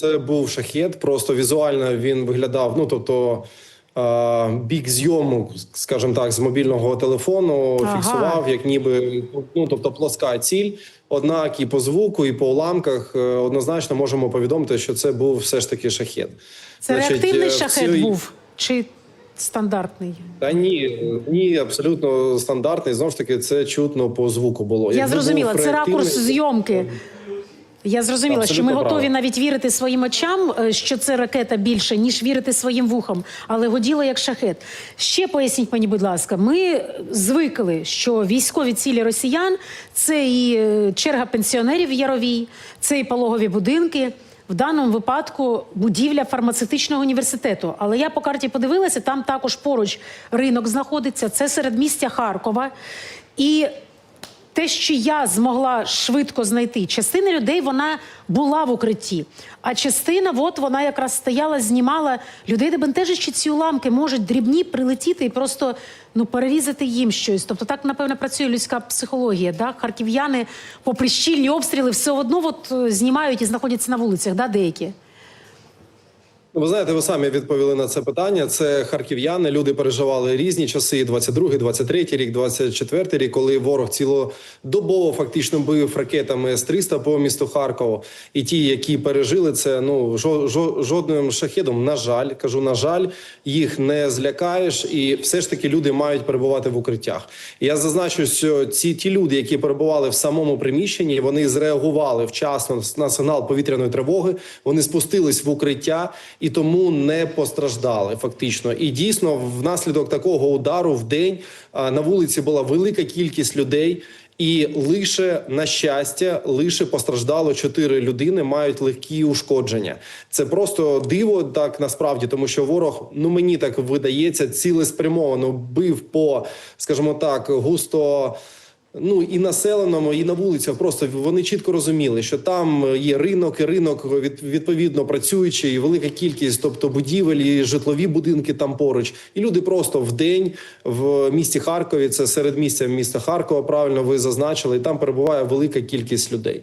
це був шахет. Просто візуально він виглядав. Ну тобто. Бік зйому, скажімо так, з мобільного телефону Ага. фіксував, як ніби ну тобто плоска ціль. Однак і по звуку, і по уламках е, однозначно можемо повідомити, що це був все ж таки шахет. Це Значить, реактивний е, шахет цій- був чи стандартний? Та ні, ні, абсолютно стандартний. Знову ж таки, це чутно по звуку було. Я Якби зрозуміла, це ракурс зйомки. Я зрозуміла, що ми готові правильно. навіть вірити своїм очам, е, що це ракета більше, ніж вірити своїм вухам, але годіло як шахет. Ще поясніть мені, будь ласка, ми звикли, що військові цілі росіян це і е, черга пенсіонерів в Яровій, це і пологові будинки. В даному випадку будівля фармацевтичного університету. Але я по карті подивилася, там також поруч ринок знаходиться. Це середмістя Харкова. І те, що я змогла швидко знайти, частина людей вона була в укритті, а частина, от вона якраз стояла, знімала людей, де бентежить, що ці уламки можуть дрібні прилетіти і просто ну перерізати їм щось. Тобто так напевно працює людська психологія. Да? Харків'яни, попри щільні обстріли, все одно от, е, знімають і знаходяться на вулицях, да, деякі. Ну, Ви знаєте, ви самі відповіли на це питання. Це харків'яни. Люди переживали різні часи: і 22-й, 23-й рік, 24-й рік, коли ворог цілодобово фактично бив ракетами С-300 по місту Харкову. І ті, які пережили це, ну жо, жо, жодним шахедом, на жаль, кажу, на жаль, їх не злякаєш, і все ж таки люди мають перебувати в укриттях. Я зазначу, що ці ті люди, які перебували в самому приміщенні, вони зреагували вчасно на сигнал повітряної тривоги. Вони спустились в укриття і тому не постраждали фактично. І дійсно, внаслідок такого удару в день на вулиці була велика кількість людей. І лише на щастя, лише постраждало чотири людини, мають легкі ушкодження. Це просто диво, так насправді, тому що ворог, ну мені так видається, цілеспрямовано бив по, скажімо так, густо. Ну і населеному, і на вулицях просто вони чітко розуміли, що там є ринок, і ринок від, відповідно працюючий, велика кількість, тобто будівель, і житлові будинки там поруч. І люди просто в день в місті Харкові, це серед місця міста Харкова. Правильно ви зазначили, і там перебуває велика кількість людей.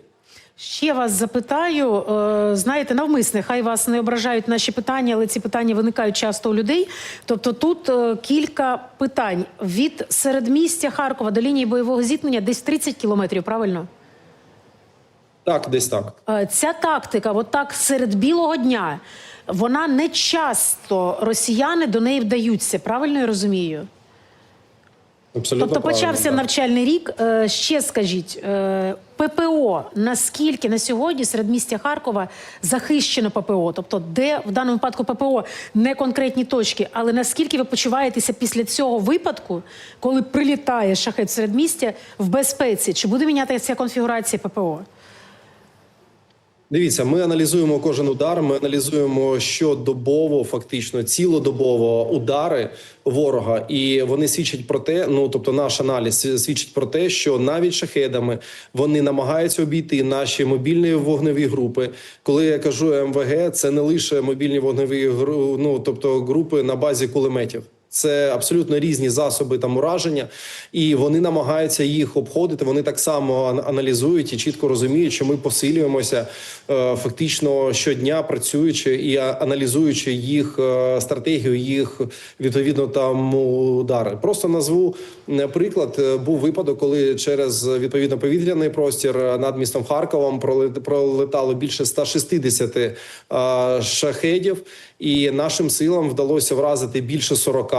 Ще вас запитаю. е, Знаєте, навмисне, хай вас не ображають наші питання, але ці питання виникають часто у людей. Тобто, тут е, кілька питань від середмістя Харкова до лінії бойового зіткнення десь 30 кілометрів. Правильно? Так, десь так. Е, Ця тактика, от так серед білого дня, вона не часто росіяни до неї вдаються. Правильно я розумію? Абсолютно Тобто правильно, почався так. навчальний рік. Е, Ще скажіть, е, ППО наскільки на сьогодні серед містя Харкова захищено ППО? Тобто, де в даному випадку ППО не конкретні точки, але наскільки ви почуваєтеся після цього випадку, коли прилітає шахет серед містя в безпеці? Чи буде мінятися конфігурація ППО? Дивіться, ми аналізуємо кожен удар. Ми аналізуємо щодобово, фактично цілодобово удари ворога, і вони свідчать про те. Ну тобто, наш аналіз свідчить про те, що навіть шахедами вони намагаються обійти наші мобільні вогневі групи. Коли я кажу МВГ, це не лише мобільні вогневі ну тобто групи на базі кулеметів. Це абсолютно різні засоби там ураження, і вони намагаються їх обходити. Вони так само аналізують і чітко розуміють, що ми посилюємося е, фактично щодня, працюючи і аналізуючи їх е, стратегію, їх відповідно там удари. Просто назву е, приклад. Був випадок, коли через відповідно повітряний простір над містом Харковом пролет- пролетало більше 160 е, шахедів, і нашим силам вдалося вразити більше 40.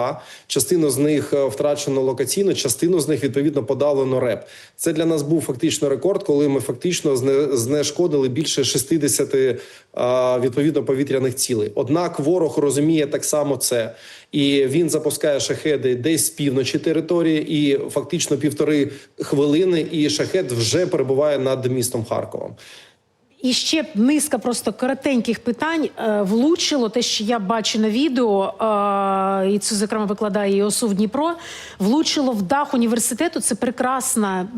Частину з них е, втрачено локаційно, частину з них відповідно подалено реп. Це для нас був фактично рекорд, коли ми фактично зне- знешкодили більше 60 е, відповідно повітряних цілей. Однак ворог розуміє так само це, і він запускає шахеди десь з півночі території, і фактично півтори хвилини, і шахет вже перебуває над містом Харковом. І ще низка просто коротеньких питань Е, влучило те, що я бачу на відео, е, і це зокрема викладає і ОСУ в Дніпро. Влучило в дах університету. Це прекрасна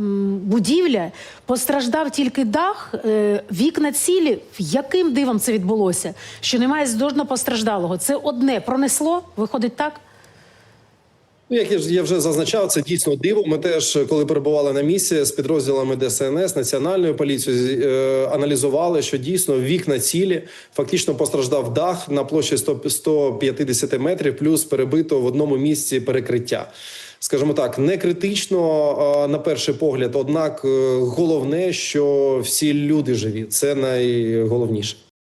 будівля. Постраждав тільки дах, е, вікна цілі. Яким дивом це відбулося? Що немає здожно постраждалого? Це одне пронесло. Виходить так. Ну, як я вже зазначав, це дійсно диво. Ми теж, коли перебували на місці з підрозділами ДСНС, національною поліцією, е, аналізували, що дійсно вікна цілі фактично постраждав дах на площі 100 150 метрів, плюс перебито в одному місці перекриття. Скажімо так, не критично на перший погляд. Однак, е, головне, що всі люди живі, це найголовніше.